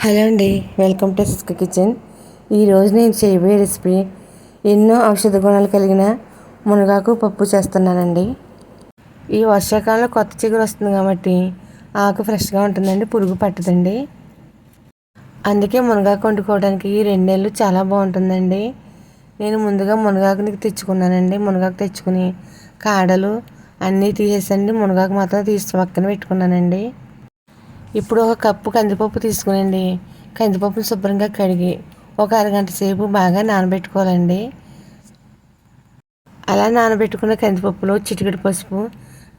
Hello అండి welcome to సిస్క kitchen. ఈరోజు నేను చేయబోయే రెసిపీ ఎన్నో ఔషధ గుణాలు కలిగిన మునగాకు పప్పు చేస్తున్నానండి. ఈ వర్షాకాలంలో కొత్త చిగురు వస్తుంది కాబట్టి ఆకు ఫ్రెష్గా ఉంటుందండి పురుగు పట్టదండి. అందుకే మునగాకు వండుకోవడానికి ఈ రెండేళ్ళు చాలా బాగుంటుందండి. నేను ముందుగా మునగాకుని తెచ్చుకున్నానండి. మునగాకు తెచ్చుకుని కాడలు అన్నీ తీసేసండి. మునగాకు మాత్రం తీసి పక్కన పెట్టుకున్నానండి. ఇప్పుడు ఒక కప్పు కందిపప్పు తీసుకునండి. కందిపప్పును శుభ్రంగా కడిగి ఒక అరగంట సేపు బాగా నానబెట్టుకోవాలండి. అలా నానబెట్టుకున్న కందిపప్పులో చిటికెడు పసుపు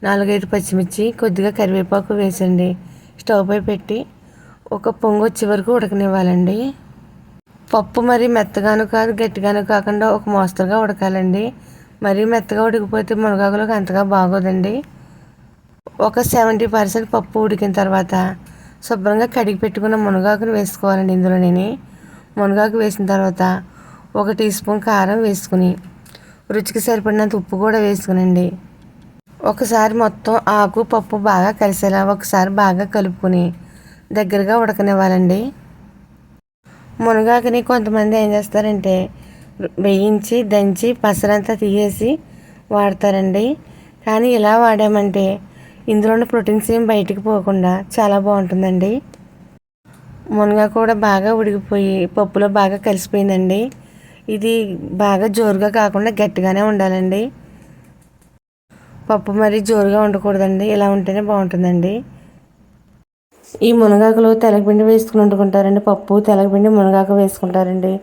నాలుగైదు పచ్చిమిర్చి కొద్దిగా కరివేపాకు వేసండి. స్టవ్ పై పెట్టి ఒక పొంగు వచ్చే వరకు ఉడకనివ్వాలండి. పప్పు మరి మెత్తగాను కాదు గట్టిగాను కాకుండా ఒక మోస్తరుగా ఉడకాలండి. మరీ మెత్తగా ఉడికిపోతే మునగాకులోకి అంతగా బాగోదండి. ఒక సెవెంటీ పర్సెంట్ పప్పు ఉడికిన తర్వాత శుభ్రంగా కడిగి పెట్టుకున్న మునగాకును వేసుకోవాలండి ఇందులో నేను. మునగాకు వేసిన తర్వాత ఒక టీ స్పూన్ కారం వేసుకుని రుచికి సరిపడినంత ఉప్పు కూడా వేసుకునండి. ఒకసారి మొత్తం ఆకు పప్పు బాగా కలిసేలా ఒకసారి బాగా కలుపుకొని దగ్గరగా ఉడకనివ్వాలండి. మునగాకుని కొంతమంది ఏం చేస్తారంటే వేయించి దంచి పసరంతా తీసేసి వాడతారండి. కానీ ఇలా వాడామంటే ఇందులో ఉన్న ప్రోటీన్స్ ఏం బయటికి పోకుండా చాలా బాగుంటుందండి. మునగా కూడా బాగా ఉడికిపోయి పప్పులో బాగా కలిసిపోయిందండి. ఇది బాగా జోరుగా కాకుండా గట్టిగానే ఉండాలండి. పప్పు మరి జోరుగా ఉండకూడదండి. ఇలా ఉంటేనే బాగుంటుందండి. ఈ మునగాకులు తెలగపిండి వేసుకుని వండుకుంటారండి పప్పు తెలగపిండి మునగాకు వేసుకుంటారండి.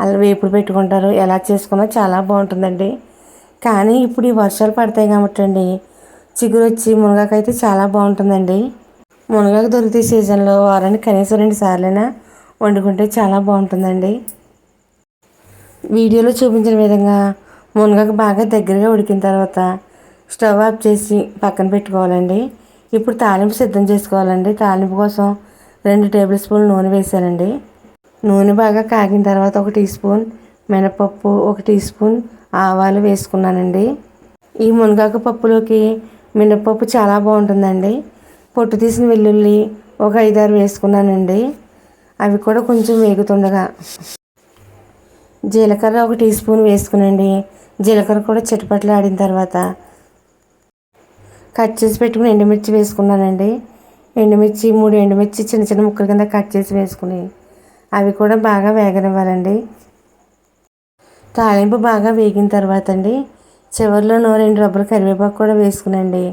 అలా వేపుడు పెట్టుకుంటారు. ఎలా చేసుకున్నా చాలా బాగుంటుందండి. కానీ ఇప్పుడు ఈ వర్షాలు పడతాయి కాబట్టి అండి చిగురొచ్చి మునగాకు అయితే చాలా బాగుంటుందండి. మునగాకు దొరికితే సీజన్లో వారానికి కనీసం రెండు సార్లైనా వండుకుంటే చాలా బాగుంటుందండి. వీడియోలో చూపించిన విధంగా మునగాకు బాగా దగ్గరగా ఉడికిన తర్వాత స్టవ్ ఆఫ్ చేసి పక్కన పెట్టుకోవాలండి. ఇప్పుడు తాలింపు సిద్ధం చేసుకోవాలండి. తాలింపు కోసం రెండు టేబుల్ స్పూన్లు నూనె వేసానండి. నూనె బాగా కాగిన తర్వాత ఒక టీ స్పూన్ మినపప్పు ఒక టీ స్పూన్ ఆవాలు వేసుకున్నానండి. ఈ మునగాకు పప్పులోకి మినప్పప్పు చాలా బాగుంటుందండి. పొట్టు తీసిన వెల్లుల్లి ఒక ఐదారు వేసుకున్నానండి. అవి కూడా కొంచెం వేగుతుండగా. జీలకర్ర ఒక టీ స్పూన్ వేసుకునండి. జీలకర్ర కూడా చిటపట్లు ఆడిన తర్వాత కట్ చేసి పెట్టుకుని ఎండుమిర్చి వేసుకున్నానండి. ఎండుమిర్చి మూడు ఎండుమిర్చి చిన్న చిన్న ముక్కల కింద కట్ చేసి వేసుకుని అవి కూడా బాగా వేగనివ్వాలండి. తాలింపు బాగా వేగిన తర్వాత అండి చివరిలోనూ రెండు రబ్బలు కరివేపాకు కూడా వేసుకునండి.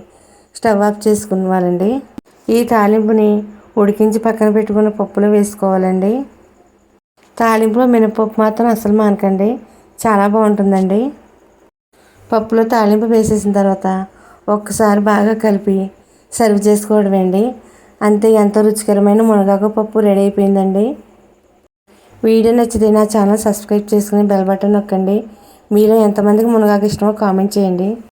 స్టవ్ ఆఫ్ చేసుకునేవాళ్ళండి. ఈ తాలింపుని ఉడికించి పక్కన పెట్టుకున్న పప్పులో వేసుకోవాలండి. తాలింపులో మినపప్పు మాత్రం అసలు మానకండి. చాలా బాగుంటుందండి. పప్పులో తాలింపు వేసేసిన తర్వాత ఒక్కసారి బాగా కలిపి సర్వ్ చేసుకోవడమేండి. అంతే ఎంతో రుచికరమైన మునగాకు పప్పు రెడీ అయిపోయిందండి. వీడియో నచ్చితే నా ఛానల్ సబ్స్క్రైబ్ చేసుకుని బెల్ బటన్ నొక్కండి. మీలో ఎంతమందికి మునగాకు ఇష్టమో కామెంట్ చేయండి.